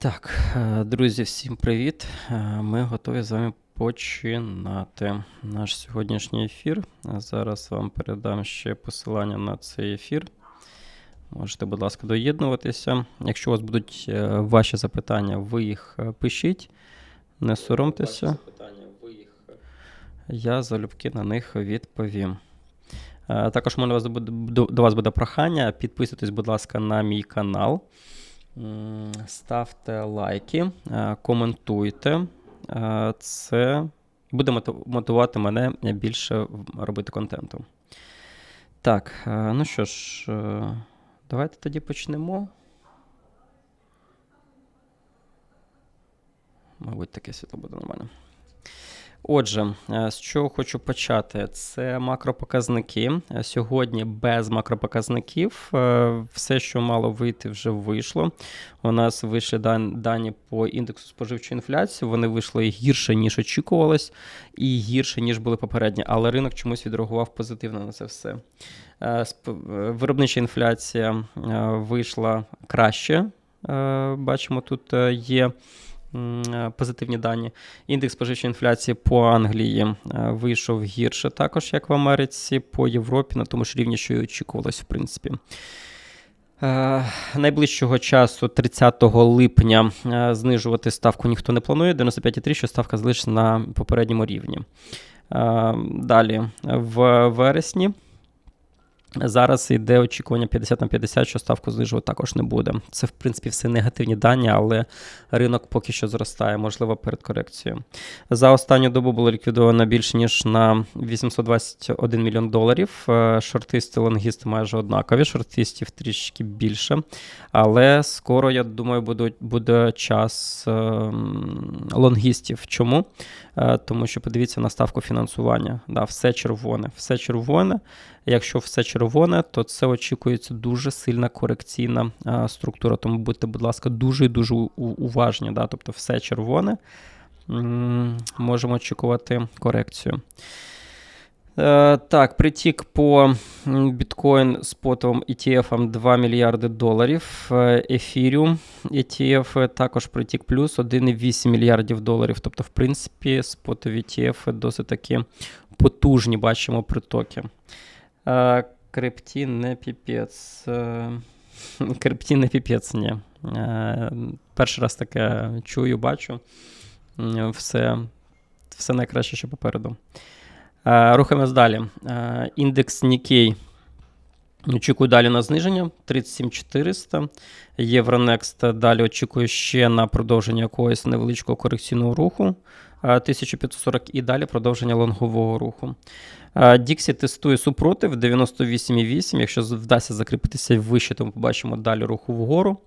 Так, е, друзі, всім привіт. Е, Ми готові з вами починати наш сьогоднішній ефір. Е, Зараз вам передам ще посилання на цей ефір. Можете, будь ласка, доєднуватися. Якщо у вас будуть ваші запитання, ви їх пишіть, не соромтеся. Я залюбки на них відповім. Також у мене до вас буде прохання. Підписуйтесь, будь ласка, на мій канал. Ставте лайки, е, коментуйте. Е, Це буде мотив- мотивувати мене більше робити контенту. Так, е, ну що ж, давайте тоді почнемо. Мабуть, таке світло буде нормально. Отже, е, з чого хочу почати? Це макропоказники. Е, Сьогодні без макропоказників. Е, Все, що мало вийти, вже вийшло. У нас вийшли дані по індексу споживчої інфляції. Вони вийшли гірше, ніж очікувалось, і гірше, ніж були попередні. Але ринок чомусь відреагував позитивно на це все. Виробнича інфляція вийшла краще. Бачимо, тут є позитивні дані. Індекс споживчої інфляції по Англії е, вийшов гірше, також як в Америці, по Європі, на тому ж рівні, що і очікувалось, в принципі. Е, Найближчого часу, 30 липня, е, знижувати ставку ніхто не планує. 95,3, що ставка залишиться на попередньому рівні. Е, Далі, в вересні. Зараз йде очікування 50 на 50, що ставку знижувати також не буде. Це, в принципі, все негативні дані, але ринок поки що зростає, можливо, перед корекцією. За останню добу було ліквідовано більше ніж на 821 мільйон доларів. Е, Шортисти, лонгісти майже однакові, шортистів трішки більше. Але скоро, я думаю, буде, буде час е, лонгістів. Чому? Е, Тому що подивіться на ставку фінансування. Да, все червоне, все червоне. Якщо все червоне, то це очікується дуже сильна корекційна а, структура. Тому будьте, будь ласка, дуже і дуже уважні. Да? Тобто все червоне. Можемо очікувати корекцію. Е, так, притік по біткоін спотовим ETF 2 мільярди доларів. Ефіріум ETF також притік плюс 1,8 мільярдів доларів. Тобто, в принципі, спотові ETF досить таки потужні, бачимо притоки. Крипті не піпець. Е, Крипті не піпець, ні. Е, Перший раз таке чую, бачу. Все, все найкраще, що попереду. Е, Рухаємось далі. Е, Індекс Нікей. Очікую далі на зниження 37400. Євронекст далі очікує ще на продовження якогось невеличкого корекційного руху 1540 і далі продовження лонгового руху. Е, Діксі тестує супротив 98,8. Якщо вдасться закріпитися вище, то ми побачимо далі руху вгору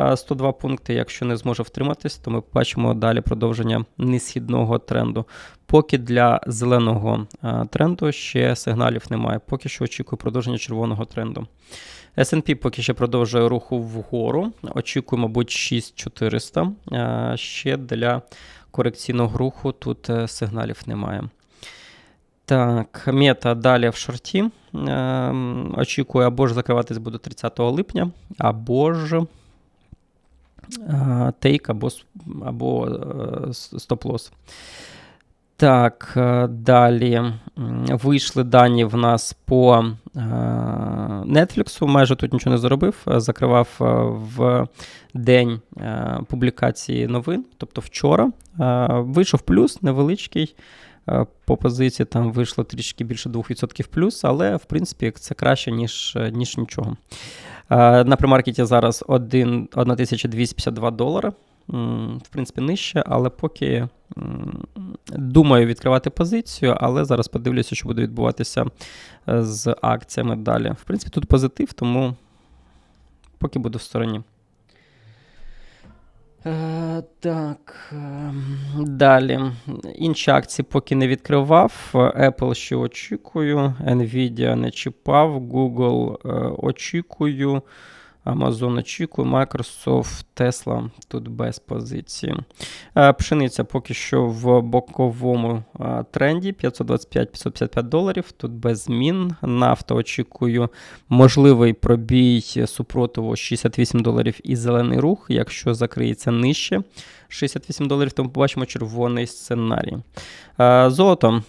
е, 102 пункти. Якщо не зможе втриматись, то ми побачимо далі продовження несхідного тренду. Поки для зеленого е, тренду ще сигналів немає. Поки що очікую продовження червоного тренду. S&P поки ще продовжує руху вгору. Очікую, мабуть, 6400. Е, Ще для корекційного руху тут е, сигналів немає. Так, мета далі в шорті. Ем, Очікую, або ж закриватись буде 30 липня, або ж е, тейк, або, або е, стоп-лосс. Так, е, далі вийшли дані в нас по е, Netflix. Майже тут нічого не заробив. е, Закривав е, в день е, публікації новин, тобто вчора. Е, Вийшов плюс невеличкий. Е, По позиції там вийшло трішки більше 2% плюс, але в принципі це краще, ніж, е, ніж нічого. Е, На примаркеті зараз 1, 1252 долари. В принципі, нижче, але поки думаю відкривати позицію, але зараз подивлюся, що буде відбуватися е, з акціями далі. В принципі, тут позитив, тому поки буду в стороні. Е, так, е, далі. Інші акції поки не відкривав. Apple ще очікую, Nvidia не чіпав, Google е, очікую. Amazon очікує, Microsoft, Tesla тут без позиції. Е, Пшениця поки що в боковому е, тренді 525-555 доларів. Тут без змін. Нафта очікую можливий пробій супротиву 68 доларів і зелений рух. Якщо закриється нижче 68 доларів, то ми побачимо червоний сценарій. Е, Золото.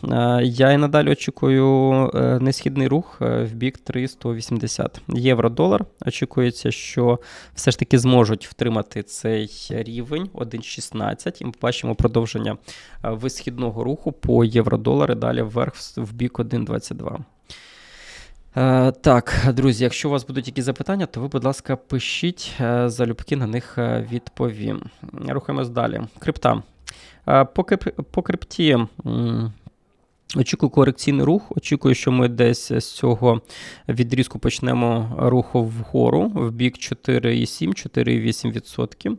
Я і надалі очікую несхідний рух в бік 380 євро-долар. Очікується, що все ж таки зможуть втримати цей рівень 1,16. І ми побачимо продовження е, висхідного руху по євро-долар і далі вверх в- бік 1,22. Е, Так, друзі, якщо у вас будуть якісь запитання, то ви, будь ласка, пишіть, е, залюбки на них відповім. Рухаємось далі. Крипта. По, крип- по крипті очікую корекційний рух. Очікую, що ми десь з цього відрізку почнемо руху вгору в бік 4,7-4,8%.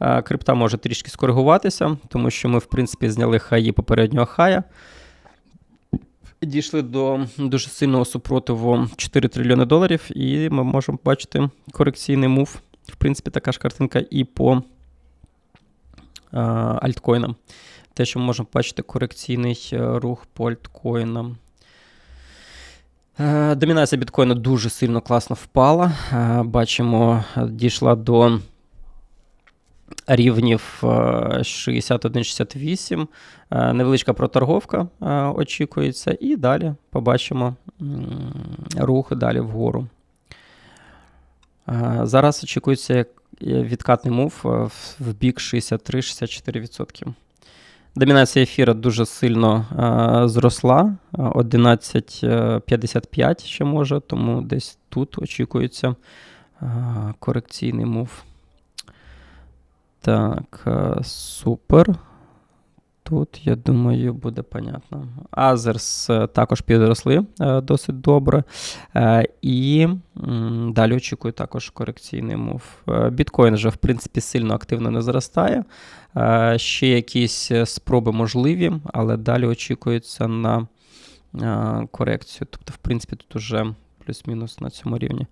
Е, Крипта може трішки скоригуватися, тому що ми, в принципі, зняли хаї попереднього хая. Дійшли до дуже сильного супротиву 4 трильйони доларів, і ми можемо бачити корекційний мув. В принципі, така ж картинка і по а, альткоїнам. Те, що можемо бачити корекційний е, рух по альткоїнам. Е, Домінація біткоїна дуже сильно класно впала. Е, Бачимо, дійшла до рівнів е, 61-68. Е, Невеличка проторговка очікується, і далі побачимо рух далі вгору. Зараз очікується відкатний мув в бік 63-64%. Домінація ефіра дуже сильно е, зросла. е, 11,55 ще може, тому десь тут очікується е, корекційний мув. Так, е, супер. Тут, я думаю, буде понятно. Азерс е, також підросли е, досить добре. Е, І далі очікую також корекційний мув. Біткоін вже, в принципі, сильно активно не зростає. Ще якісь спроби можливі, але далі очікується на корекцію. Тобто, в принципі, тут уже плюс-мінус на цьому рівні.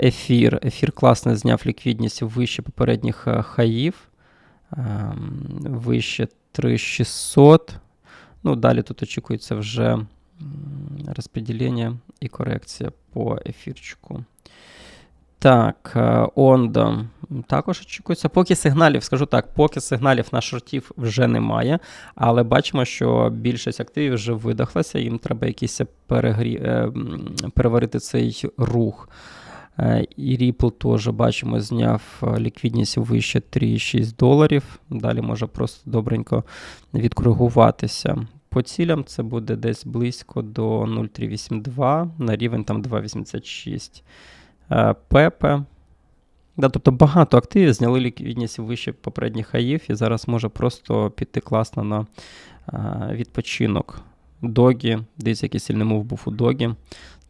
Ефір. Ефір класно зняв ліквідність вище попередніх хаїв. Ем, Вище 3600. Ну, далі тут очікується вже розподілення і корекція по ефірчику. Так, е, Ондо також очікується. Поки сигналів, скажу так, поки сигналів на шортів вже немає, але бачимо, що більшість активів вже видохлася, їм треба якийсь перегрі... е, переварити цей рух. Е, І Ripple теж бачимо, зняв е, ліквідність вище 3,6 доларів. Далі може просто добренько відкоригуватися. По цілям це буде десь близько до 0,382 на рівень там 2,86. Е, Пепе. Да, тобто багато активів зняли ліквідність вище попередніх хаїв і зараз може просто піти класно на е, відпочинок. Догі, десь який сильний мув був у Догі.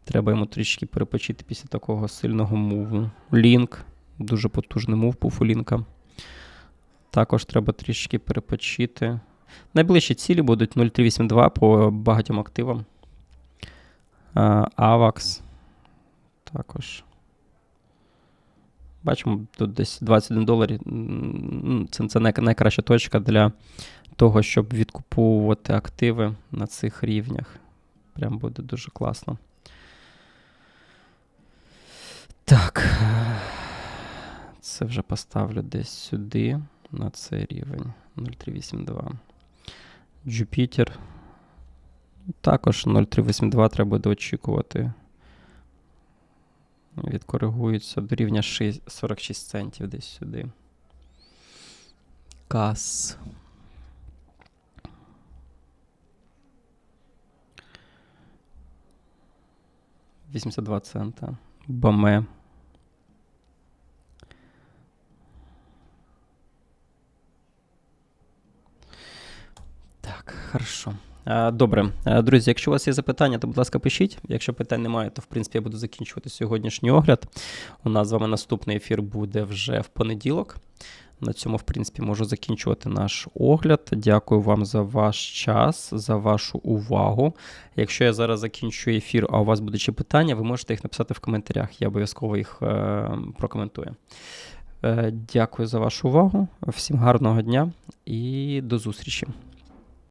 Треба йому трішки перепочити після такого сильного муву. Лінк. Дуже потужний мув був у Лінка. Також треба трішки перепочити. Найближчі цілі будуть 0,382 по багатьом активам. Авакс. Також. Бачимо, тут десь 21 долар. м, Це, це найкраща точка для того, щоб відкуповувати активи на цих рівнях. Прям буде дуже класно. Так. Це вже поставлю десь сюди, на цей рівень 0382. Jupiter. Також 0382 треба буде очікувати. Відкоригується до рівня 6 46 центів десь сюди. Кас. Вісімдесят два цента. Баме. Так, хорошо. Добре, друзі, якщо у вас є запитання, то, будь ласка, пишіть. Якщо питань немає, то в принципі я буду закінчувати сьогоднішній огляд. У нас з вами наступний ефір буде вже в понеділок. На цьому, в принципі, можу закінчувати наш огляд. Дякую вам за ваш час, за вашу увагу. Якщо я зараз закінчу ефір, а у вас будуть ще питання, ви можете їх написати в коментарях. Я обов'язково їх е, прокоментую. Е, Дякую за вашу увагу. Всім гарного дня і до зустрічі.